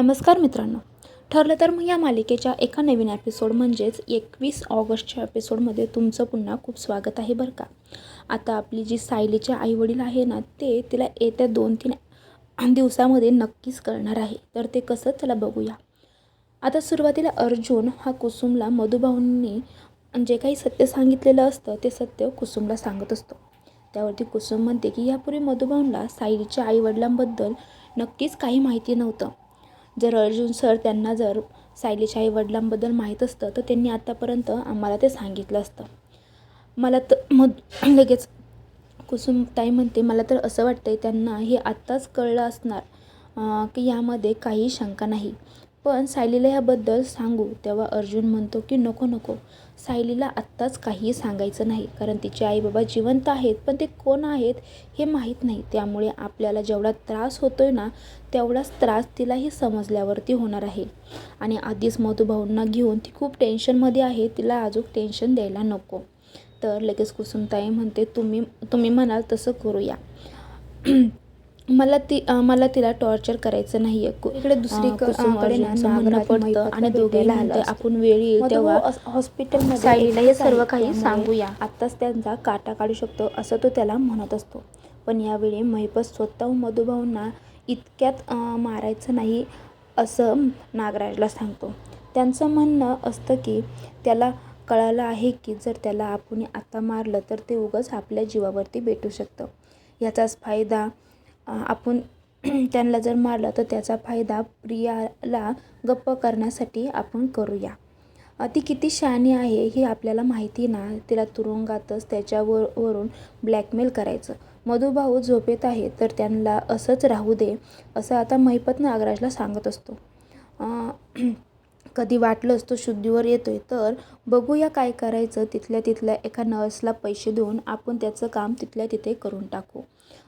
नमस्कार मित्रांनो. ठरलं तर मग या मालिकेच्या एका नवीन एपिसोड म्हणजेच एकवीस ऑगस्टच्या एपिसोडमध्ये तुमचं पुन्हा खूप स्वागत आहे बरं का? आता आपली जी सायलीचे आईवडील आहे ना ते तिला येत्या दोन तीन दिवसामध्ये नक्कीच कळणार आहे. तर ते कसं? त्याला बघूया. आता सुरुवातीला अर्जुन हा कुसुमला मधुभाऊंनी जे काही सत्य सांगितलेलं असतं ते सत्य कुसुमला सांगत असतो. त्यावरती कुसुम म्हणते की यापूर्वी मधुभाऊंला सायलीच्या आईवडिलांबद्दल नक्कीच काही माहिती नव्हतं. जर अर्जुन सर त्यांना जर सायलीच्या आईवडिलांबद्दल माहीत असतं तर त्यांनी आत्तापर्यंत आम्हाला ते सांगितलं असतं. मला तर मग लगेच कुसुम ताई म्हणते मला तर असं वाटतं आहे त्यांना हे आत्ताच कळलं असणार की यामध्ये काही शंका नाही. पण सायलीला ह्याबद्दल सांगू. तेव्हा अर्जुन म्हणतो की नको नको. सायलीला आत्ताच काहीही सांगायचं नाही. कारण तिचे आई बाबा जिवंत आहेत पण ते कोण आहेत हे माहीत नाही. त्यामुळे आपल्याला जेवढा त्रास होतोय ना तेवढाच त्रास तिलाही समजल्यावरती होणार आहे. आणि आधीच मधुभाऊंना घेऊन ती खूप टेन्शनमध्ये आहे. तिला अजून टेन्शन द्यायला नको. तर लगेच कुसुमताई म्हणते तुम्ही तुम्ही म्हणाल तसं करूया. मला ती मला तिला टॉर्चर करायचं नाही आहे इकडे दुसरी अं, कुसुमकडे ना म्हणणं नागराज पडतं महिपतला आणि दोघे. आपण वेळ येईल तेव्हा हॉस्पिटलमध्ये सायलीला हे सर्व काही सांगूया. आत्ताच त्यांचा काटा काढू शकतो असं तो त्याला म्हणत असतो. पण यावेळी महिपत स्वतःहून मधुभाऊंना इतक्यात मारायचं नाही असं नागराजला सांगतो. त्यांचं म्हणणं असतं की त्याला कळालं आहे की जर त्याला आपण आता मारलं तर ते उगाच आपल्या जीवावरती भेटू शकतं. याचाच फायदा आपण त्यांना जर मारलं तर त्याचा फायदा प्रियाला गप्प करण्यासाठी आपण करूया. ती किती शहाणी आहे हे आपल्याला माहिती ना. तिला तुरुंगातच त्याच्यावर वरून ब्लॅकमेल करायचं. मधुभाऊ झोपेत आहे तर त्यांना असंच राहू दे असं आता महिपत नागराजला सांगत असतो. कधी वाटलंच तो शुद्धीवर येतोय तर बघूया काय करायचं. तिथल्या तिथल्या एका नर्सला पैसे देऊन आपण त्याचं काम तिथल्या तिथे करून टाकू.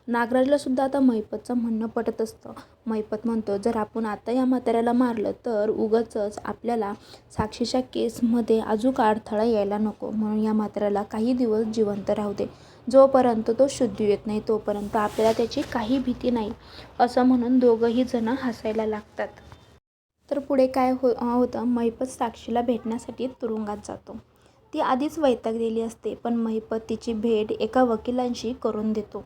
नागराजला सुद्धा आता मैपतचं म्हणणं पटत असतं. मैपत म्हणतो जर आपण आता या म्हाताऱ्याला मारलं तर उगाचच आपल्याला साक्षीच्या केसमध्ये अजून अडथळा यायला नको. म्हणून या म्हाताऱ्याला काही दिवस जिवंत राहू दे. जोपर्यंत तो शुद्धी येत नाही तोपर्यंत आपल्याला त्याची काही भीती नाही. असं म्हणून दोघंही जण हसायला लागतात. तर पुढे काय हो होतं? महिपत साक्षीला भेटण्यासाठी तुरुंगात जातो. ती आधीच वैतागलेली असते पण महिपत तिची भेट एका वकिलांशी करून देतो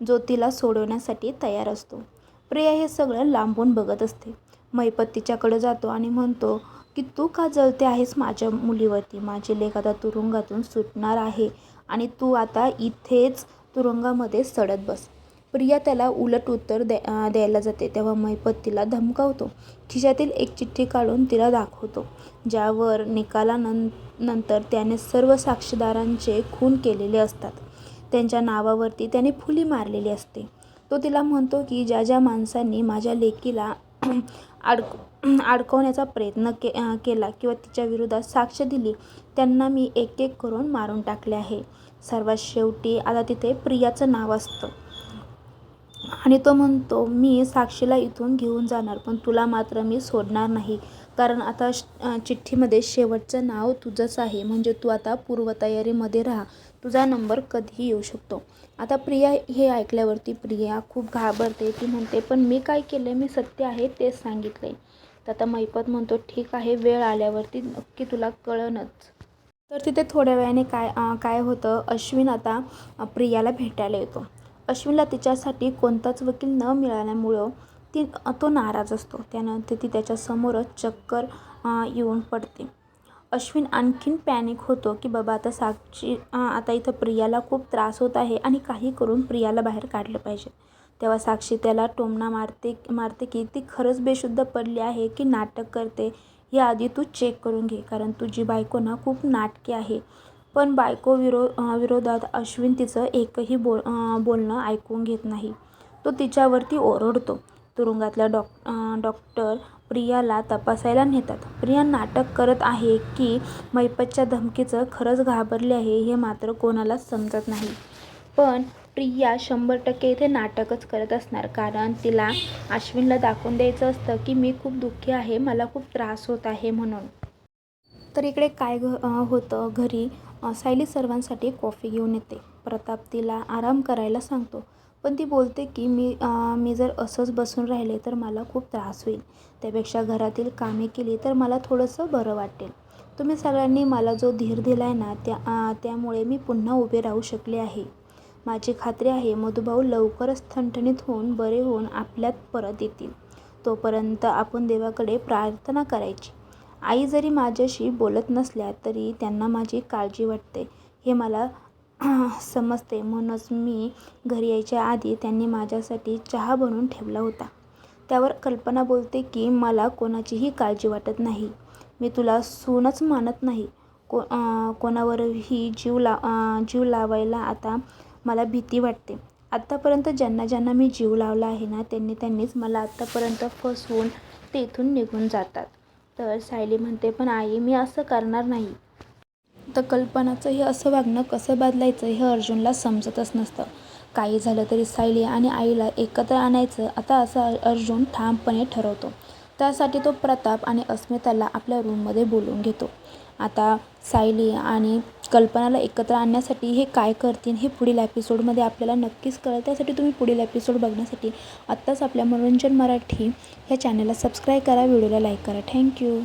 जो तिला सोडवण्यासाठी तयार असतो. प्रिया हे सगळं लांबून बघत असते. महिपत तिच्याकडे जातो आणि म्हणतो की तू का जळते आहेस माझ्या मुलीवरती? माझी लेख आता तुरुंगातून सुटणार आहे आणि तू आता इथेच तुरुंगामध्ये सडत बस. प्रिया त्याला उलट उत्तर द्या द्यायला जाते. तेव्हा महिपत तिला धमकावतो. खिशातील एक चिठ्ठी काढून तिला दाखवतो ज्यावर निकालानं नंतर त्याने सर्व साक्षीदारांचे खून केलेले असतात. त्यांच्या नावावरती त्याने फुली मारलेली असते. तो तिला म्हणतो की ज्या ज्या माणसांनी माझ्या लेकीला अडक अडकवण्याचा प्रयत्न के केला किंवा तिच्या विरोधात साक्ष दिली त्यांना मी एक एक करून मारून टाकले आहे. सर्वात शेवटी आता तिथे प्रियाचं नाव असतं. आणि तो म्हणतो मी साक्षीला इथून घेऊन जाणार पण तुला मात्र मी सोडणार नाही. कारण आता चिठ्ठीमध्ये शेवटचं नाव तुझंच आहे. म्हणजे तू आता पूर्वतयारीमध्ये राहा. तुझा नंबर कधीही येऊ शकतो. आता प्रिया हे ऐकल्यावरती प्रिया खूप घाबरते. ती म्हणते पण मी काय केलं मी सत्य आहे तेच सांगितले तर आता मैपत म्हणतो ठीक आहे वेळ आल्यावरती नक्की तुला कळणच तर तिथे थोड्या वेळाने काय काय होतं? अश्विन आता प्रियाला भेटायला येतो. अश्विनला तिच्यासाठी कोणताच वकील न मिळाल्यामुळं ती तो नाराज असतो. त्यानंतर ती त्याच्यासमोरच चक्कर येऊन पडते. अश्विन आणखीन पॅनिक होतो की बाबा आता साक्षी आता इथं प्रियाला खूप त्रास होत आहे आणि काही करून प्रियाला बाहेर काढलं पाहिजे. तेव्हा साक्षी त्याला टोमणा मारते मारते की ती खरंच बेशुद्ध पडली आहे की नाटक करते? हे आधी तू चेक करून घे कारण तुझी बायको ना खूप नाटकी आहे. पण बायको विरो विरोधात अश्विन तिचं एकही बोल बोलणं ऐकून घेत नाही. तो तिच्यावरती ओरडतो. तुरुंगातल्या डॉक डॉक्टर प्रियाला तपासायला नेतात. प्रिया नाटक करत आहे की मैपतच्या धमकीचं खरंच घाबरले आहे हे मात्र कोणालाच समजत नाही. पण प्रिया शंभर टक्के इथे नाटकच करत असणार. कारण तिला अश्विनला दाखवून द्यायचं असतं की मी खूप दुःखी आहे मला खूप त्रास होत आहे म्हणून. तर इकडे काय घ होतं? घरी सायली सर्वांसाठी कॉफी घेऊन येते. प्रताप तिला आराम करायला सांगतो. पण ती बोलते की मी मी जर असंच बसून राहिले तर मला खूप त्रास होईल. त्यापेक्षा घरातील कामे केली तर मला थोडंसं बरं वाटेल. तुम्ही सगळ्यांनी मला जो धीर दिला आहे ना त्या त्यामुळे मी पुन्हा उभे राहू शकले आहे. माझी खात्री आहे मधुभाऊ लवकरच ठणठणीत होऊन बरे होऊन आपल्यात परत येतील. तोपर्यंत आपण देवाकडे प्रार्थना करायची. आई जरी माझ्याशी बोलत नसल्या तरी त्यांना माझी काळजी वाटते. हे मला समजते. म्हणूनच मी घरी यायच्या आधी त्यांनी माझ्यासाठी चहा बनवून ठेवला होता. त्यावर कल्पना बोलते की मला कोणाचीही काळजी वाटत नाही. मी तुला सूनच मानत नाही. को कोणावरही जीव ला जीव लावायला आता मला भीती वाटते. आत्तापर्यंत ज्यांना ज्यांना मी जीव लावला आहे ना त्यांनी त्यांनीच मला आत्तापर्यंत फसवून तेथून निघून जातात. तर सायली म्हणते पण आई मी असं करणार नाही. तर कल्पनाचं हे असं वागणं कसं बदलायचं हे अर्जुनला समजतच नसतं. काही झालं तरी सायली आणि आईला एकत्र आणायचं आता असं अर्जुन ठामपणे ठरवतो. त्यासाठी तो प्रताप आणि अस्मिताला आपल्या रूममध्ये बोलवून घेतो. आता सायली आणि कल्पनाला एकत्र आणण्यासाठी हे काय करतील हे पुढील एपिसोडमध्ये आपल्याला नक्कीच कळेल. त्यासाठी तुम्ही पुढील एपिसोड बघण्यासाठी आत्ताच आपल्या मनोरंजन मराठी ह्या चॅनलला सबस्क्राईब करा व्हिडिओला लाईक करा. थँक्यू